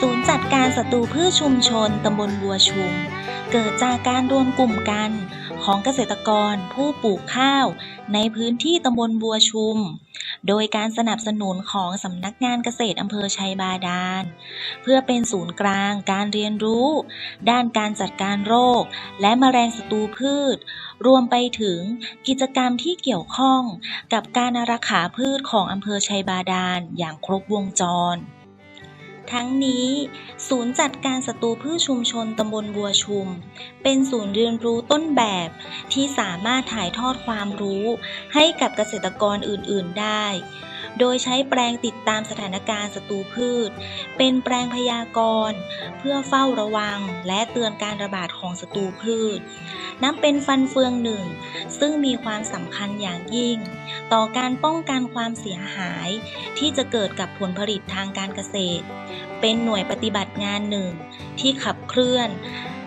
ศูนย์จัดการศัตรูพืชชุมชนตำบลบัวชุม เกิดจากการรวมกลุ่มกันของเกษตรกรผู้ปลูกข้าว ในพื้นที่ตำบลบัวชุม โดยการสนับสนุนของสำนักงานเกษตรอำเภอชัยบาดาล เพื่อเป็นศูนย์กลางการเรียนรู้ ด้านการจัดการโรค และแมลงศัตรูพืช รวมไปถึงกิจกรรมที่เกี่ยวข้องกับการอารักขาพืชของอำเภอชัยบาดาลอย่างครบวงจร ทั้งนี้ ศูนย์จัดการศัตรูพืชชุมชนตำบลบัวชุม เป็นศูนย์เรียนรู้ต้นแบบที่สามารถถ่ายทอดความรู้ให้กับเกษตรกรอื่น ๆ ได้ โดยใช้แปลงติดตามสถานการณ์ศัตรูพืช เป็นแปลงพยากรณ์ เพื่อเฝ้าระวังและเตือนการระบาดของศัตรูพืช นับเป็นฟันเฟืองหนึ่ง ซึ่งมีความสำคัญอย่างยิ่ง ต่อการป้องกันความเสียหาย ที่จะเกิดกับผลผลิตทางการเกษตร เป็นหน่วยปฏิบัติงานหนึ่ง ที่ขับเคลื่อน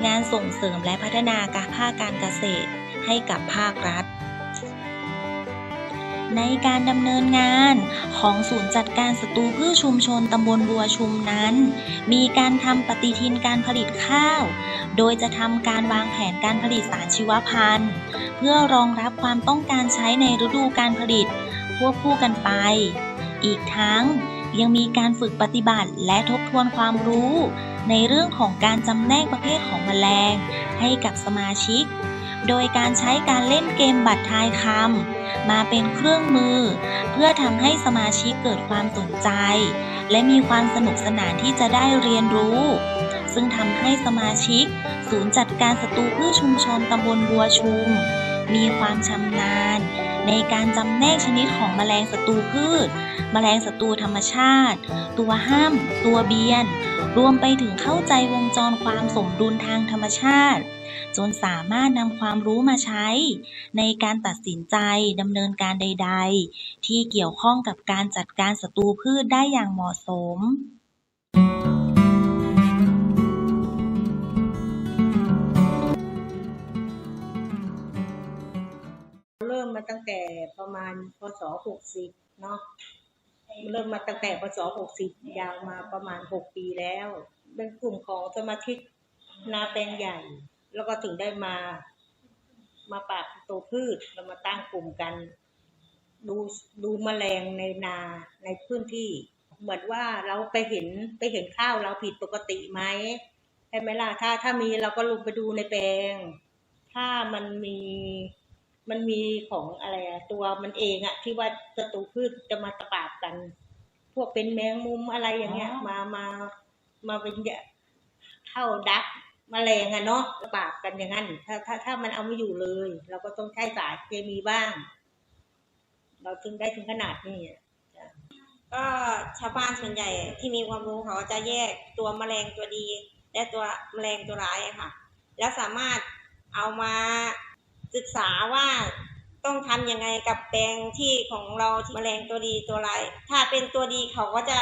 งานส่งเสริมและพัฒนาการภาคการเกษตร ให้กับภาครัฐ ในการดำเนินงานของศูนย์จัดการศัตรูพืชชุมชนตำบลบัวชุมนั้น มีการทำปฏิทินการผลิตข้าว โดยจะทำการวางแผนการผลิตสารชีวพันธุ์ เพื่อรองรับความต้องการใช้ในฤดูการผลิตควบคู่กันไป อีกทั้งยังมีการฝึกปฏิบัติและทบทวนความรู้ ในเรื่องของการจำแนกประเภทของแมลง ให้กับสมาชิก โดยการใช้การเล่นเกมบัตรทายคำมาเป็นเครื่องมือ เพื่อทำให้สมาชิกเกิดความสนใจ และมีความสนุกสนานที่จะได้เรียนรู้ ซึ่งทำให้สมาชิก ศูนย์จัดการศัตรูพืชชุมชนตำบลบัวชุม มีความชำนาญ ในการจำแนกชนิดของแมลงศัตรูพืช แมลงศัตรูธรรมชาติ ตัวห้าม ตัวเบียน รวมไปถึงเข้าใจวงจรความสมดุลทางธรรมชาติ จนสามารถนำความรู้มาใช้ ในการตัดสินใจดำเนินการใด ๆ ที่เกี่ยวข้องกับการจัดการศัตรูพืชได้อย่างเหมาะสม ริ่มมาตั้งแต่ประมาณพศหกสิบเนาะเริ่มมาตั้งแต่พศหกสิบยาวมาประมาณหกปีแล้ว เป็นกลุ่มของสมาชิกนาแปลงใหญ่ แล้วก็ถึงได้มา มาปราบตัวพืชแล้วมาตั้งกลุ่มกัน ดูดูแมลงในนาในพื้นที่ เหมือนว่าเราไปเห็นไปเห็นข้าวเราผิดปกติไหมใช่ไหมล่ะถ้าถ้ามีเราก็ลงไปดูในแปลง ถ้ามันมี มันมีของอะไรอะตัวมันเองอะที่ว่าศัตรูพืชจะมาตะปาบกัน พวกเป็นแมงมุมอะไรอย่างเงี้ยอ๋อมามามาเป็นแยะเข้าดักแมลงอะเนาะตะปาบกันอย่างนั้น ถ้าถ้าถ้ามันเอาไม่อยู่เลย เราก็ต้องใช้สารเคมีบ้าง เราถึงได้ถึงขนาดนี้อะก็ชาวบ้านส่วนใหญ่ที่มีความรู้เขาก็จะแยกตัวแมลงตัวดี และตัวแมลงตัวร้ายอะค่ะ แล้วสามารถเอามา ศึกษาว่าต้องทำยังไงกับแปลงที่ของเราที่แมลงตัวดีตัวร้ายถ้าเป็นตัวดีเขาก็จะ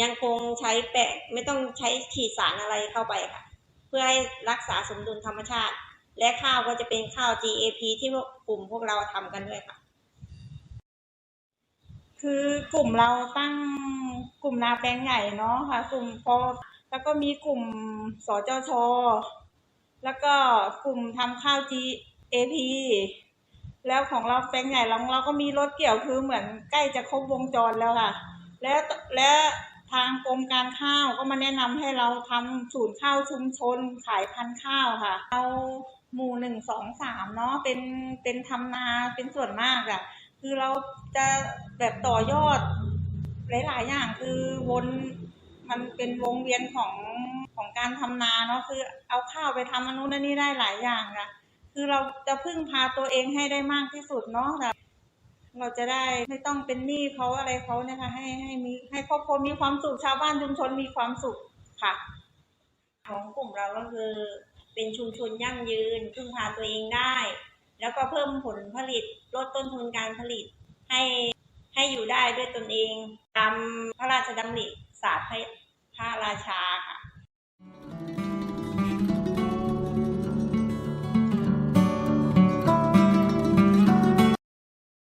ยังคงใช้แปะไม่ต้องใช้ฉีดสารอะไรเข้าไปค่ะ เพื่อให้รักษาสมดุลธรรมชาติ และข้าวก็จะเป็นข้าว GAP ที่กลุ่มพวกเราทำกันด้วยค่ะ คือกลุ่มเราตั้งกลุ่มนาแปลงใหญ่เนาะค่ะ กลุ่มพอแล้วก็มีกลุ่มสจชแล้วก็กลุ่มทำข้าว GAP แล้วของเราแปลงใหญ่เราเราก็มีรถเกี่ยวคือเหมือนใกล้จะครบวงจรแล้วค่ะ และและทางกรมการข้าวก็มาแนะนำให้เราทำศูนย์ข้าวชุมชนขายพันธุ์ข้าวค่ะเอาหมู่หนึ่งสองสามเนาะเป็นเป็นทำนาเป็นส่วนมากอะคือเราจะแบบต่อยอด หลาย ๆ อย่างคือวนมันเป็นวงเวียนของของการทำนาเนาะคือเอาข้าวไปทำอนนู้นอันนี้ได้หลายอย่างอะ คือเราจะพึ่งพาตัวเองให้ได้มากที่สุดเนาะแบบเราจะได้ไม่ต้องเป็นหนี้เขาอะไรเขาเนี่ยค่ะให้ให้มีให้ครอบครัวมีความสุขชาวบ้านชุมชนมีความสุขค่ะ ของกลุ่มเราก็คือ เป็นชุมชนยั่งยืนพึ่งพาตัวเองได้ แล้วก็เพิ่มผลผลิตลดต้นทุนการผลิต ให้ให้อยู่ได้ด้วยตนเองตามพระราชดำริศาสตร์พระราชา